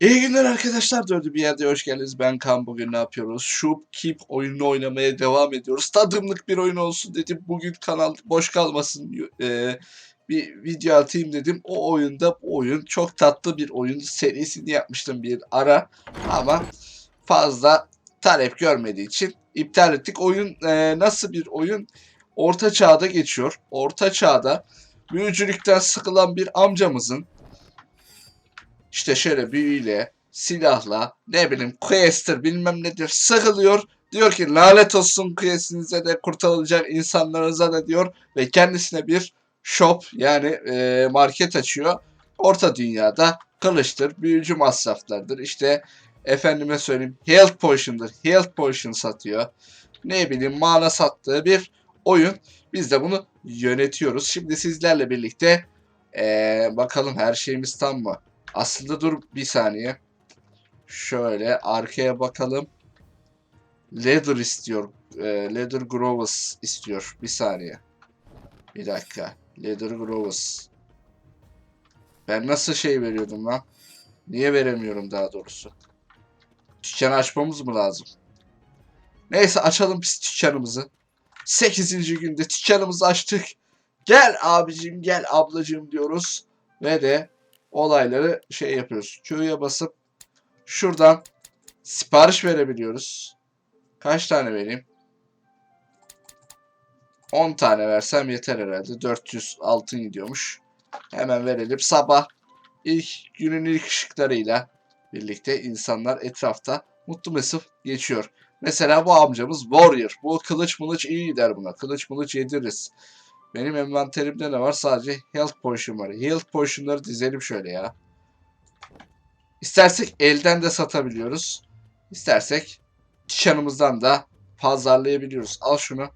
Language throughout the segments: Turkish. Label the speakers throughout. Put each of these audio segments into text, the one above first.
Speaker 1: İyi günler arkadaşlar. Dördü bir yerde hoş geldiniz. Ben Kan. Bugün ne yapıyoruz? Şu Keep oyununu oynamaya devam ediyoruz. Tadımlık bir oyun olsun dedim. Bugün kanal boş kalmasın. Ee, bir video atayım dedim. O oyunda bu oyun çok tatlı bir oyun serisini yapmıştım bir ara. Ama fazla talep görmediği için iptal ettik. Oyun e, nasıl bir oyun? Orta çağda geçiyor. Orta çağda büyücülükten sıkılan bir amcamızın işte şöyle büyüyle, silahla, ne bileyim quest'tir bilmem nedir sıkılıyor. Diyor ki lanet olsun quest'inize de kurtarılacak insanlarınıza da diyor ve kendisine bir shop yani e, market açıyor. Orta dünyada kılıçtır, büyücü masraflardır. İşte efendime söyleyeyim health potion'dır. Health potion satıyor. Ne bileyim mana sattığı bir oyun. Biz de bunu yönetiyoruz. Şimdi sizlerle birlikte e, bakalım her şeyimiz tam mı? Aslında dur bir saniye. Şöyle arkaya bakalım. Leather istiyor. E, leather Groves istiyor. Bir saniye. Bir dakika. Leather Groves. Ben nasıl şey veriyordum lan? Niye veremiyorum daha doğrusu? Dükkanı açmamız mı lazım? Neyse açalım biz dükkanımızı. 8. günde dükkanımızı açtık. Gel abicim gel ablacım diyoruz. Ve de olayları şey yapıyoruz. Q'ya basıp şuradan sipariş verebiliyoruz. Kaç tane vereyim? 10 tane versem yeter herhalde. 400 altın gidiyormuş. Hemen verelim. Sabah ilk günün ilk ışıklarıyla birlikte insanlar etrafta mutlu mesut geçiyor. Mesela bu amcamız Warrior. Bu kılıç mılıç iyi gider buna. Kılıç mılıç yediririz. Benim envanterimde ne var? Sadece health potion var. Health potion'ları dizelim şöyle ya. İstersek elden de satabiliyoruz. İstersek dükkanımızdan da pazarlayabiliyoruz. Al şunu.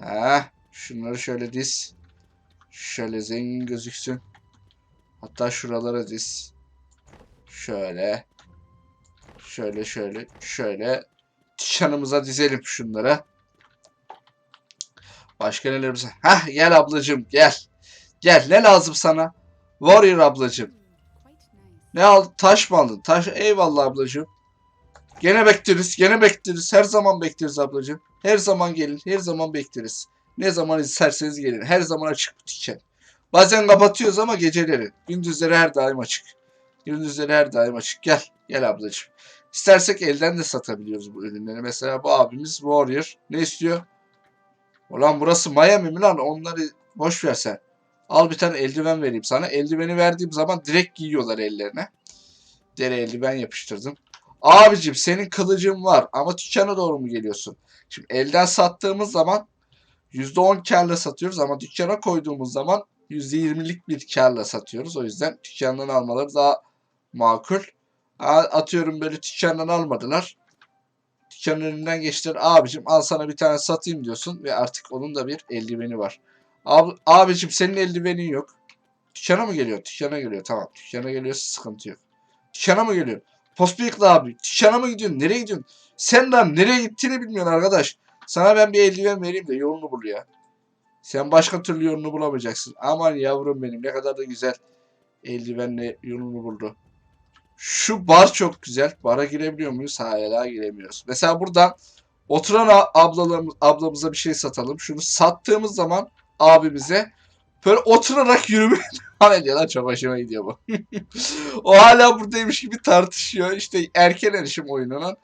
Speaker 1: Heh, şunları şöyle diz. Şöyle zengin gözüksün. Hatta şuralara diz. Şöyle. Şöyle şöyle şöyle. Dükkanımıza dizelim şunları. Başka nelerimiz? Hah gel ablacığım gel. Gel ne lazım sana? Warrior ablacığım. Ne aldın? Taş mı aldın? Taş eyvallah ablacığım. Gene bekleriz. Gene bekleriz. Her zaman bekleriz ablacığım. Her zaman gelin. Her zaman bekleriz. Ne zaman isterseniz gelin. Her zaman açık bu dükkan. Bazen kapatıyoruz ama geceleri. Gündüzleri her daim açık. Gündüzleri her daim açık. Gel. Gel ablacığım. İstersek elden de satabiliyoruz bu ürünleri. Mesela bu abimiz Warrior. Ne istiyor? Ulan burası Miami mi lan? Onları boş ver sen. Al bir tane eldiven vereyim sana. Eldiveni verdiğim zaman direkt giyiyorlar ellerine. Deri eldiven yapıştırdım. Abicim senin kılıcın var ama dükkana doğru mu geliyorsun? Şimdi elden sattığımız zaman %10 karla satıyoruz ama dükkana koyduğumuz zaman %20'lik bir karla satıyoruz. O yüzden dükkandan almaları daha makul. Atıyorum böyle dükkandan almadılar. Dükkanın önünden geçtiler. Abicim al sana bir tane satayım diyorsun ve artık onun da bir eldiveni var. Ab abicim senin eldivenin yok. Dükkana mı geliyor? Dükkana geliyor. Tamam. Dükkana geliyorsa sıkıntı yok. Dükkana mı geliyor? Postbiyikli abi. Dükkana mı gidiyorsun? Nereye gidiyorsun? Sen lan nereye gittiğini bilmiyorsun arkadaş. Sana ben bir eldiven vereyim de yolunu bul ya. Sen başka türlü yolunu bulamayacaksın. Aman yavrum benim ne kadar da güzel eldivenle yolunu buldu. Şu bar çok güzel. Bara girebiliyor muyuz? Hala giremiyoruz. Mesela buradan oturan ablalarımız, ablamıza bir şey satalım. Şunu sattığımız zaman abimize böyle oturarak yürümeye devam ediyorlar. Çok hoşuma gidiyor bu. o hala buradaymış gibi tartışıyor. İşte erken erişim oyununun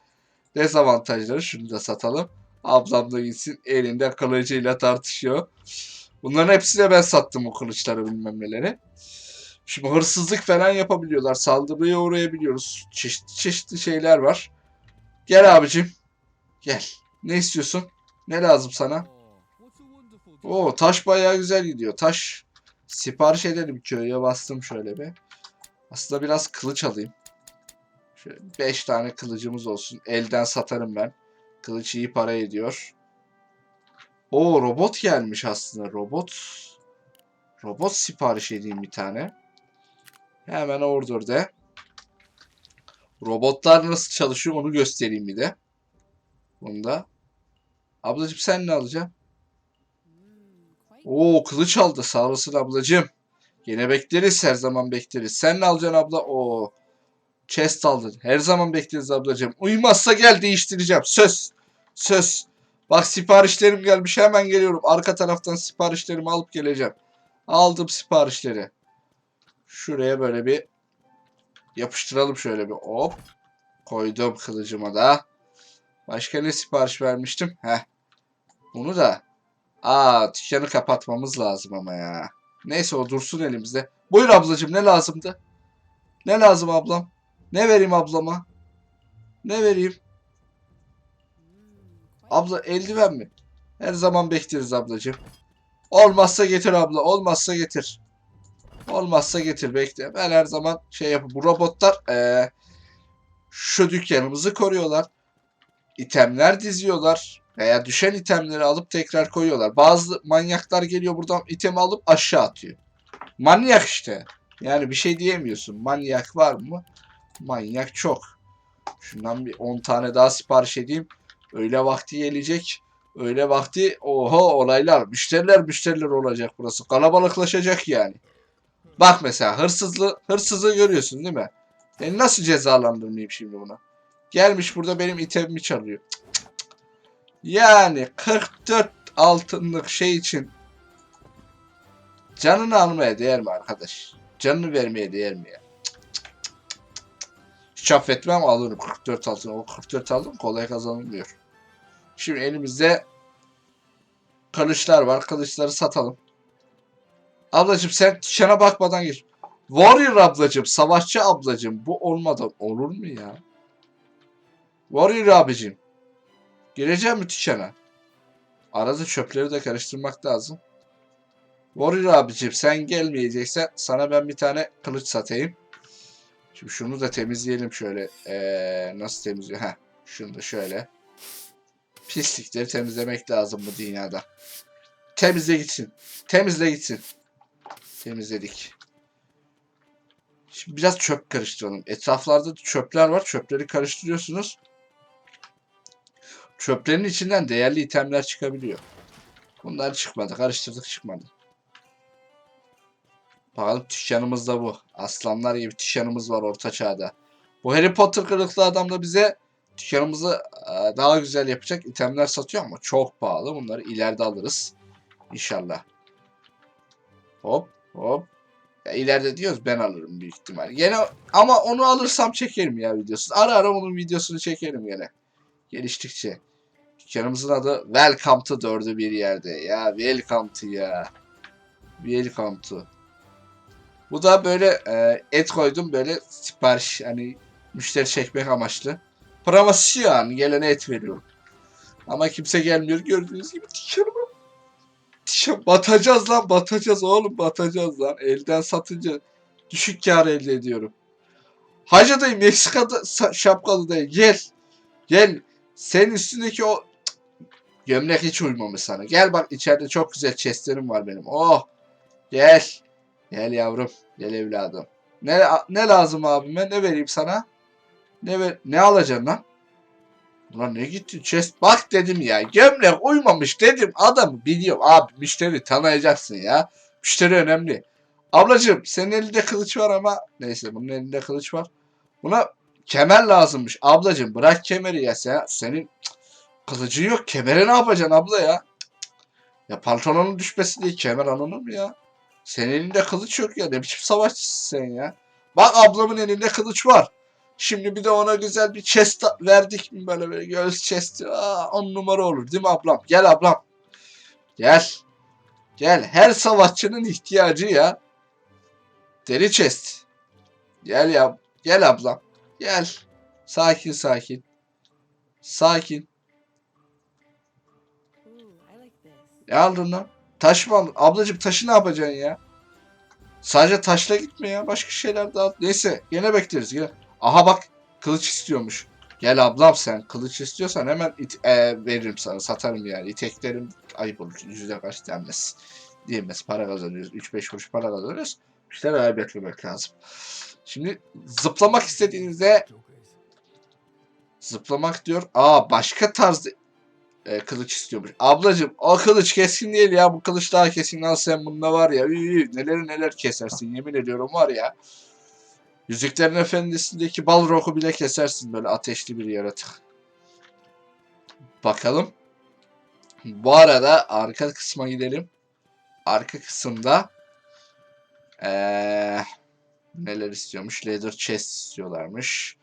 Speaker 1: dezavantajları. Şunu da satalım. Ablam da gitsin elinde kılıcıyla tartışıyor. Bunların hepsine ben sattım o kılıçları bilmem neleri. Şimdi hırsızlık falan yapabiliyorlar. Saldırıya uğrayabiliyoruz. Çeşitli çeşitli şeyler var. Gel abicim. Gel. Ne istiyorsun? Ne lazım sana? Oo taş bayağı güzel gidiyor. Taş sipariş edelim köye bastım şöyle bir. Aslında biraz kılıç alayım. Şöyle 5 tane kılıcımız olsun. Elden satarım ben. Kılıç iyi para ediyor. Oo robot gelmiş aslında. Robot. Robot sipariş edeyim bir tane. Hemen order'de. Robotlar nasıl çalışıyor onu göstereyim bir de. Bunda. Ablacım sen ne alacaksın? Oo kılıç aldı sağ olasın ablacım. Yine bekleriz her zaman bekleriz. Sen ne alacaksın abla? Oo. Chest aldın. Her zaman bekleriz ablacığım. Uymazsa gel değiştireceğim. Söz. Söz. Bak siparişlerim gelmiş. Hemen geliyorum. Arka taraftan siparişlerimi alıp geleceğim. Aldım siparişleri. Şuraya böyle bir yapıştıralım şöyle bir. Hop. Koydum kılıcıma da. Başka ne sipariş vermiştim? Heh. Bunu da. Aa dükkanı kapatmamız lazım ama ya. Neyse o dursun elimizde. Buyur ablacığım ne lazımdı? Ne lazım ablam? Ne vereyim ablama? Ne vereyim? Abla eldiven mi? Her zaman bekleriz ablacığım. Olmazsa getir abla. Olmazsa getir. Olmazsa getir bekle. Ben her zaman şey yapıp bu robotlar eee, şu dükkanımızı koruyorlar. İtemler diziyorlar. Veya düşen itemleri alıp tekrar koyuyorlar. Bazı manyaklar geliyor buradan itemi alıp aşağı atıyor. Manyak işte. Yani bir şey diyemiyorsun. Manyak var mı? Manyak çok. Şundan bir 10 tane daha sipariş edeyim. Öyle vakti gelecek. Öyle vakti oho olaylar. Müşteriler müşteriler olacak burası. Kalabalıklaşacak yani. Bak mesela hırsızlığı, hırsızlığı görüyorsun değil mi? Ben nasıl cezalandırmayayım şimdi bunu? Gelmiş burada benim itemimi çalıyor. Cık cık cık. Yani 44 altınlık şey için canını almaya değer mi arkadaş? Canını vermeye değer mi ya? Hiç affetmem alırım 44 altın. O 44 altın kolay kazanılmıyor. Şimdi elimizde kılıçlar var. Kılıçları satalım. Ablacım sen tişana bakmadan gir. Warrior ablacım, savaşçı ablacım. Bu olmadan olur mu ya? Warrior abicim. Gireceğim mi tişana? Arada çöpleri de karıştırmak lazım. Warrior abicim sen gelmeyeceksen sana ben bir tane kılıç satayım. Şimdi şunu da temizleyelim şöyle. Ee, nasıl temizliyor? Heh, şunu da şöyle. Pislikleri temizlemek lazım bu dünyada. Temizle gitsin. Temizle gitsin. Temizledik. Şimdi biraz çöp karıştıralım. Etraflarda da çöpler var. Çöpleri karıştırıyorsunuz. Çöplerin içinden değerli itemler çıkabiliyor. Bunlar çıkmadı. Karıştırdık çıkmadı. Bakalım tişanımız da bu. Aslanlar gibi tişanımız var orta çağda. Bu Harry Potter kılıklı adam da bize dükkanımızı e, daha güzel yapacak itemler satıyor ama çok pahalı. Bunları ileride alırız. İnşallah. Hop hop. Ya ileride diyoruz ben alırım büyük ihtimal. Gene ama onu alırsam çekerim ya videosunu. Ara ara onun videosunu çekerim gene. Geliştikçe. Dükkanımızın adı Welcome to dördü bir yerde. Ya Welcome to ya. Welcome to. Bu da böyle e, et koydum böyle sipariş hani müşteri çekmek amaçlı. Promosyon gelene et veriyorum. Ama kimse gelmiyor gördüğünüz gibi dükkanıma. Batacağız lan batacağız oğlum batacağız lan. Elden satınca düşük kar elde ediyorum. Hacı dayı Meksika'da şapkalı dayı gel. Gel. Senin üstündeki o gömlek hiç uymamış sana. Gel bak içeride çok güzel chestlerim var benim. Oh. Gel. Gel yavrum. Gel evladım. Ne ne lazım abime? Ne vereyim sana? Ne ver ne alacaksın lan? Ulan ne gitti chest? Bak dedim ya. Gömlek uymamış dedim. Adamı biliyorum. Abi müşteri tanıyacaksın ya. Müşteri önemli. Ablacığım senin elinde kılıç var ama neyse bunun elinde kılıç var. Buna kemer lazımmış. Ablacığım bırak kemeri ya sen. Senin kılıcın yok. Kemeri ne yapacaksın abla ya? Ya pantolonun düşmesi diye kemer alınır mı ya? Senin elinde kılıç yok ya. Ne biçim savaşçısın sen ya? Bak ablamın elinde kılıç var. Şimdi bir de ona güzel bir chest verdik mi böyle böyle göğüs chest'i. Aa, on numara olur değil mi ablam? Gel ablam. Gel. Gel. Her savaşçının ihtiyacı ya. Deri chest. Gel ya. Gel ablam. Gel. Sakin sakin. Sakin. Ne aldın lan? Taş mı aldın? Ablacım taşı ne yapacaksın ya? Sadece taşla gitme ya. Başka şeyler de al. Neyse. Gene bekleriz. Gene. Aha bak. Kılıç istiyormuş. Gel ablam sen. Kılıç istiyorsan hemen it, e, veririm sana. Satarım yani. İteklerim ayıp olur. Yüzde kaç denmez. Diyemez. Para kazanıyoruz. 3-5 kuruş para kazanıyoruz. İşte daha beklemek lazım. Şimdi zıplamak istediğinizde zıplamak diyor. Aa başka tarz e, kılıç istiyormuş. Ablacım o kılıç keskin değil ya. Bu kılıç daha keskin. Al sen bunda var ya. Üy, üy, neler neler kesersin. Yemin ediyorum var ya. Yüzüklerin Efendisi'ndeki Balrog'u bile kesersin böyle ateşli bir yaratık. Bakalım. Bu arada arka kısma gidelim. Arka kısımda eee, neler istiyormuş? Leather chest istiyorlarmış.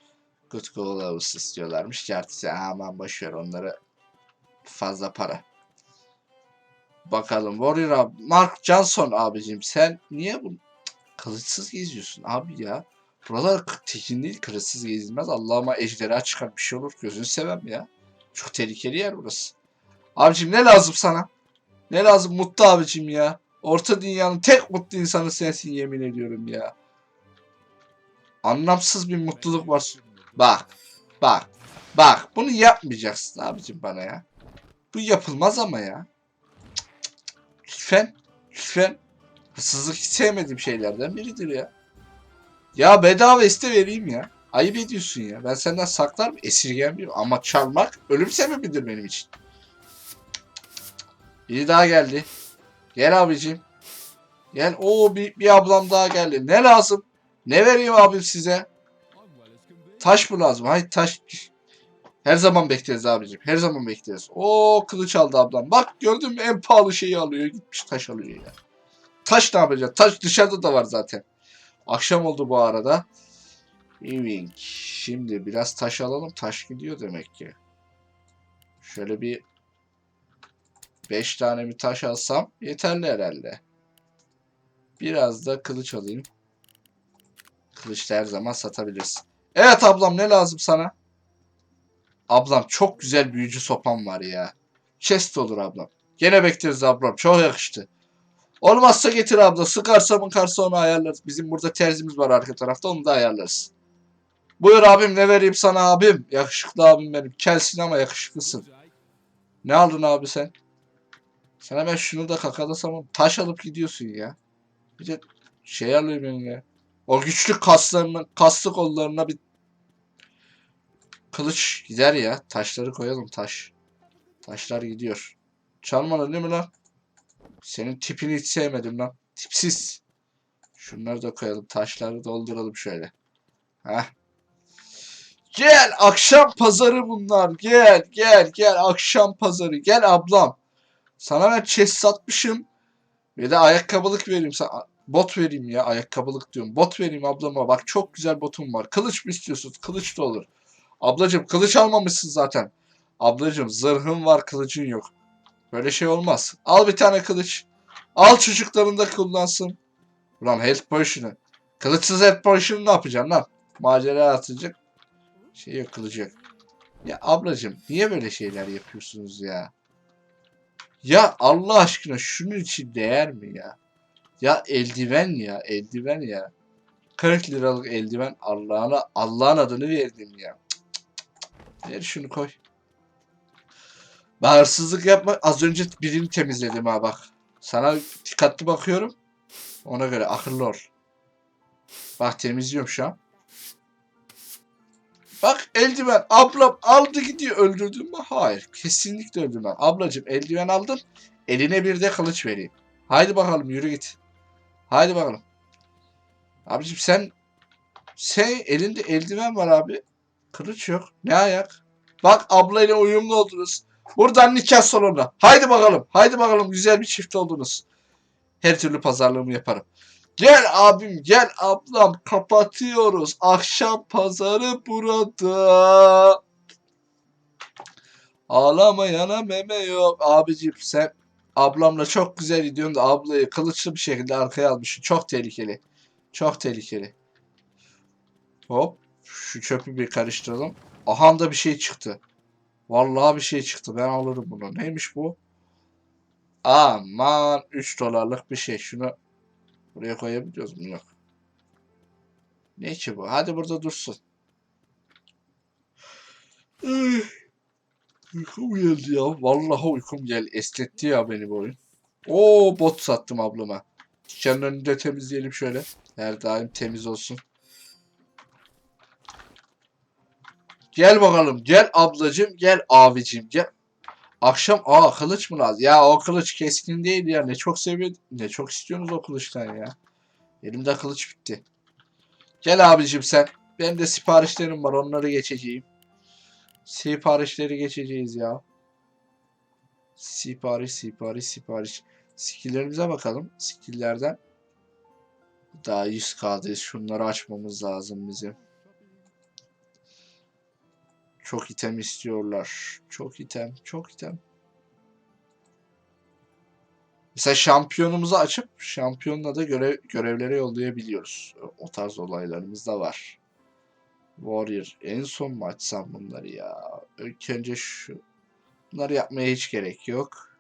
Speaker 1: Good gloves istiyorlarmış. Gerçi aman boşver onları fazla para. Bakalım Warrior abi. Mark Johnson abicim sen niye bu kılıçsız geziyorsun abi ya? Buralar tekin değil kılıçsız gezilmez. Allah'ıma ejderha çıkar bir şey olur. Gözünü sevem ya. Çok tehlikeli yer burası. Abicim ne lazım sana? Ne lazım mutlu abicim ya. Orta dünyanın tek mutlu insanı sensin yemin ediyorum ya. Anlamsız bir mutluluk var. Bak. Bak. Bak. Bunu yapmayacaksın abicim bana ya. Bu yapılmaz ama ya. Cık, cık, cık. Lütfen. Lütfen. Hırsızlık hiç sevmediğim şeylerden biridir ya. Ya bedava iste vereyim ya. Ayıp ediyorsun ya. Ben senden saklar mı? Esirgen bir ama çalmak ölüm sebebidir benim için. Biri daha geldi. Gel abicim. Gel. Oo bir, bir ablam daha geldi. Ne lazım? Ne vereyim abim size? Taş mı lazım? Hayır taş. Her zaman bekleriz abicim. Her zaman bekleriz. Oo kılıç aldı ablam. Bak gördün mü en pahalı şeyi alıyor. Gitmiş taş alıyor ya. Taş ne yapacak? Taş dışarıda da var zaten. Akşam oldu bu arada. Evening. Şimdi biraz taş alalım. Taş gidiyor demek ki. Şöyle bir 5 tane bir taş alsam yeterli herhalde. Biraz da kılıç alayım. Kılıç her zaman satabiliriz. Evet ablam ne lazım sana? Ablam çok güzel büyücü sopam var ya. Chest olur ablam. Gene bekleriz ablam. Çok yakıştı. Olmazsa getir abla. Sıkarsa mıkarsa onu ayarlarız. Bizim burada terzimiz var arka tarafta. Onu da ayarlarız. Buyur abim ne vereyim sana abim. Yakışıklı abim benim. Kelsin ama yakışıklısın. Ne aldın abi sen? Sana ben şunu da kakalasam taş alıp gidiyorsun ya. Bir de şey alıyorum ya. O güçlü kaslarına, kaslı kollarına bir kılıç gider ya. Taşları koyalım taş. Taşlar gidiyor. Çalmadın değil mi lan? Senin tipini hiç sevmedim lan. Tipsiz. Şunları da koyalım. Taşları dolduralım şöyle. Heh. Gel akşam pazarı bunlar. Gel gel gel akşam pazarı. Gel ablam. Sana ben chest satmışım. Ve de ayakkabılık vereyim sana. Bot vereyim ya ayakkabılık diyorum. Bot vereyim ablama. Bak çok güzel botum var. Kılıç mı istiyorsun? Kılıç da olur. Ablacım kılıç almamışsın zaten. Ablacım zırhın var kılıcın yok. Böyle şey olmaz. Al bir tane kılıç. Al çocukların da kullansın. Ulan health potion'ı. Kılıçsız health potion'ı ne yapacaksın lan? Macera atacak. Şey yok kılıcı. Ya ablacım niye böyle şeyler yapıyorsunuz ya? Ya Allah aşkına şunun için değer mi ya? Ya eldiven ya eldiven ya. 40 liralık eldiven Allah'ına Allah'ın adını verdim ya. Cık cık cık. Ver şunu koy. Ben hırsızlık yapma. Az önce birini temizledim ha bak. Sana dikkatli bakıyorum. Ona göre akıllı ol. Bak temizliyorum şu an. Bak eldiven. Ablam aldı gidiyor. Öldürdün mü? Hayır. Kesinlikle öldürmem. Ablacım eldiven aldın. Eline bir de kılıç vereyim. Haydi bakalım yürü git. Haydi bakalım. Abicim sen sen elinde eldiven var abi. Kılıç yok. Ne ayak? Bak ablayla uyumlu oldunuz. Buradan nikah salonuna. Haydi bakalım. Haydi bakalım güzel bir çift oldunuz. Her türlü pazarlığımı yaparım. Gel abim gel ablam kapatıyoruz. Akşam pazarı burada. Ağlamayana meme yok. Abicim sen ablamla çok güzel gidiyorsun da ablayı kılıçlı bir şekilde arkaya almışsın. Çok tehlikeli. Çok tehlikeli. Hop. Şu çöpü bir karıştıralım. Aha da bir şey çıktı. Vallahi bir şey çıktı. Ben alırım bunu. Neymiş bu? Aman 3 dolarlık bir şey. Şunu buraya koyabiliyoruz mu? Yok. Ne ki bu? Hadi burada dursun. Uykum geldi ya. Vallahi uykum geldi. Esnetti ya beni bu oyun. Oo bot sattım ablama. Dükkanın önünü de temizleyelim şöyle. Her daim temiz olsun. Gel bakalım. Gel ablacım. Gel abicim. Gel. Akşam aa kılıç mı lazım? Ya o kılıç keskin değil ya. Ne çok seviyor. Ne çok istiyorsunuz o kılıçtan ya. Elimde kılıç bitti. Gel abicim sen. Benim de siparişlerim var. Onları geçeceğim. Siparişleri geçeceğiz ya. Sipariş, sipariş, sipariş. Skill'lerimize bakalım. Skill'lerden daha 100k'dayız. Şunları açmamız lazım bizim. Çok item istiyorlar. Çok item, çok item. Mesela şampiyonumuzu açıp şampiyonla da görev, görevlere yollayabiliyoruz. O tarz olaylarımız da var. Warrior. En son mu açsam bunları ya? İlk önce şu. Bunları yapmaya hiç gerek yok.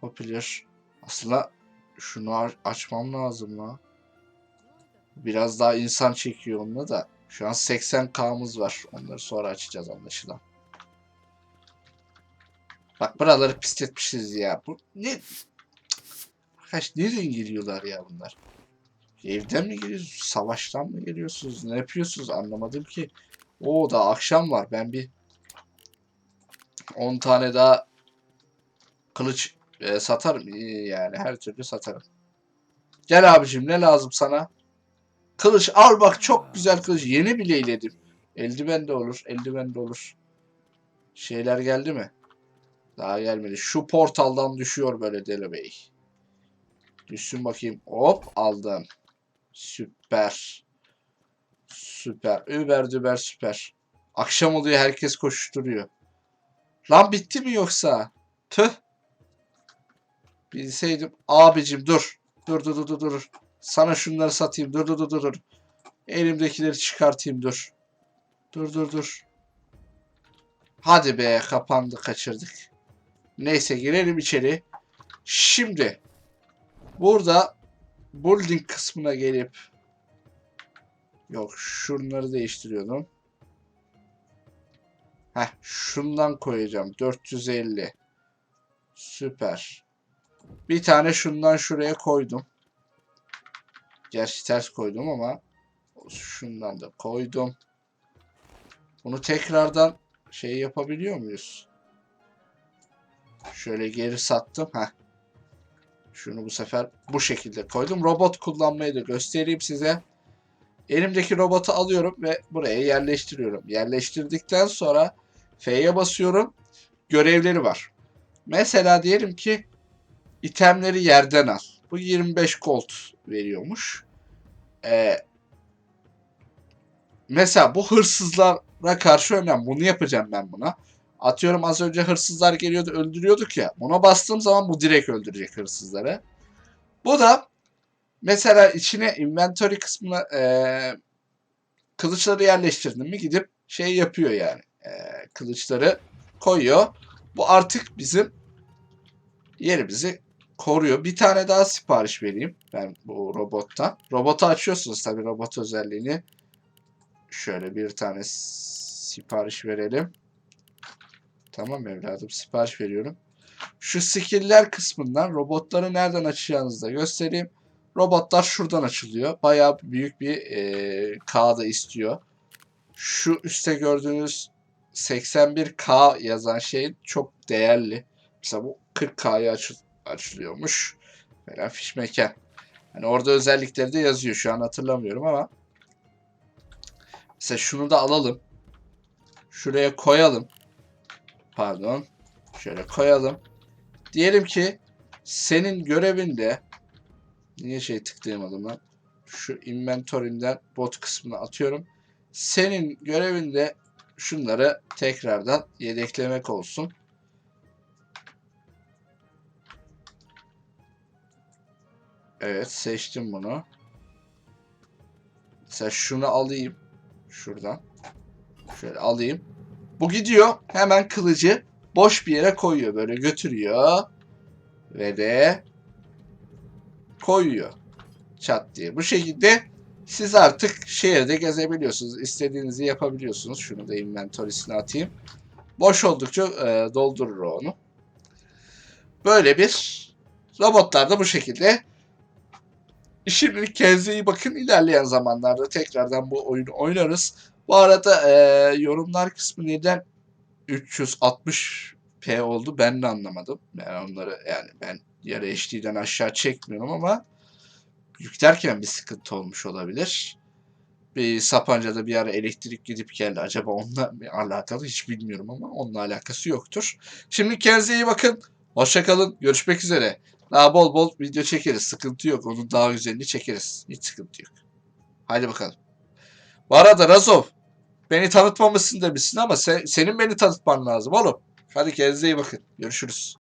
Speaker 1: Popular. Aslında şunu açmam lazım la. Biraz daha insan çekiyor onunla da. Şu an 80k'mız var. Onları sonra açacağız anlaşılan. Bak buraları pisletmişiz ya. Bu ne? Kaç nereden geliyorlar ya bunlar? Evden mi geliyorsunuz? Savaştan mı geliyorsunuz? Ne yapıyorsunuz? Anlamadım ki. O da akşam var. Ben bir 10 tane daha kılıç e, satarım. İyi yani her türlü satarım. Gel abicim ne lazım sana? Kılıç al bak çok güzel kılıç. Yeni bileyledim. Eldiven de olur. Eldiven de olur. Şeyler geldi mi? Daha gelmedi. Şu portaldan düşüyor böyle Deli Bey. Düşsün bakayım. Hop aldım. Süper. Süper. Über düber süper. Akşam oluyor herkes koşturuyor. Lan bitti mi yoksa? Tüh. Bilseydim. Abicim dur. Dur dur dur dur dur. Sana şunları satayım. Dur dur dur dur. Elimdekileri çıkartayım dur. Dur dur dur. Hadi be kapandı kaçırdık. Neyse girelim içeri. Şimdi burada building kısmına gelip yok şunları değiştiriyordum. Heh şundan koyacağım. 450. Süper. Bir tane şundan şuraya koydum. Gerçi ters koydum ama şundan da koydum. Bunu tekrardan şey yapabiliyor muyuz? Şöyle geri sattım. Heh. Şunu bu sefer bu şekilde koydum. Robot kullanmayı da göstereyim size. Elimdeki robotu alıyorum ve buraya yerleştiriyorum. Yerleştirdikten sonra F'ye basıyorum. Görevleri var. Mesela diyelim ki itemleri yerden al. Bu 25 gold veriyormuş. Ee, mesela bu hırsızlara karşı önlem. Bunu yapacağım ben buna. Atıyorum az önce hırsızlar geliyordu öldürüyorduk ya. Buna bastığım zaman bu direkt öldürecek hırsızları. Bu da mesela içine inventory kısmına e, kılıçları yerleştirdim mi gidip şey yapıyor yani. E, kılıçları koyuyor. Bu artık bizim yerimizi koruyor. Bir tane daha sipariş vereyim ben bu robottan. Robotu açıyorsunuz tabii robot özelliğini. Şöyle bir tane sipariş verelim. Tamam evladım sipariş veriyorum. Şu skill'ler kısmından robotları nereden açacağınızı da göstereyim. Robotlar şuradan açılıyor. Bayağı büyük bir e, K'da istiyor. Şu üstte gördüğünüz 81K yazan şey çok değerli. Mesela bu 40K'ya açıl açılıyormuş. Falan fiş mekan. Hani orada özellikleri de yazıyor. Şu an hatırlamıyorum ama. Mesela şunu da alalım. Şuraya koyalım. Pardon. Şöyle koyalım. Diyelim ki senin görevinde niye şey tıklayamadım lan? Şu inventory'imden bot kısmına atıyorum. Senin görevinde şunları tekrardan yedeklemek olsun. Evet seçtim bunu. Mesela şunu alayım. Şuradan. Şöyle alayım. Bu gidiyor. Hemen kılıcı boş bir yere koyuyor. Böyle götürüyor. Ve de koyuyor. Çat diye. Bu şekilde siz artık şehirde gezebiliyorsunuz. İstediğinizi yapabiliyorsunuz. Şunu da inventory'sine atayım. Boş oldukça e, doldurur onu. Böyle bir robotlar da bu şekilde. Şimdilik kendinize iyi bakın. İlerleyen zamanlarda tekrardan bu oyunu oynarız. Bu arada e, yorumlar kısmı neden 360p oldu ben de anlamadım. Ben onları yani ben yarı HD'den aşağı çekmiyorum ama yüklerken bir sıkıntı olmuş olabilir. Bir Sapanca'da bir ara elektrik gidip geldi. Acaba onunla alakalı hiç bilmiyorum ama onunla alakası yoktur. Şimdi kendinize iyi bakın. Hoşçakalın. Görüşmek üzere. Daha bol bol video çekeriz. Sıkıntı yok. Onun daha güzelini çekeriz. Hiç sıkıntı yok. Haydi bakalım. Bu arada Razov beni tanıtmamışsın demişsin ama sen, senin beni tanıtman lazım oğlum. Hadi kendinize iyi bakın. Görüşürüz.